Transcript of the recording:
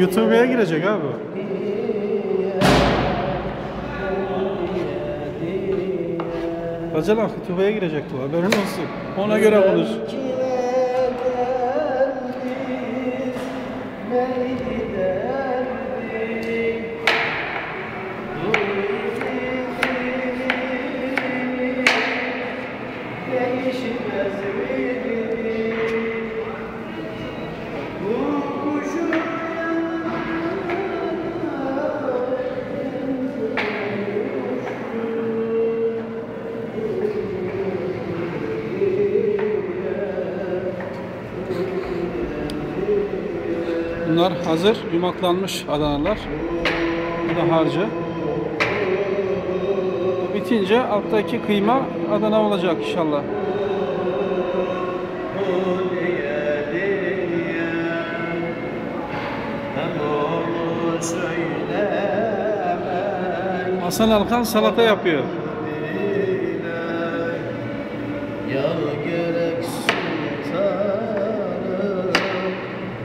YouTube'a girecek abi. Bacanak YouTube'a girecek bu haberin olsun. Ona göre konuş. Bunlar hazır yumaklanmış Adanalar. Bu da harcı. Bitince alttaki kıyma Adana olacak inşallah. Hasan Alkan salata yapıyor. Yar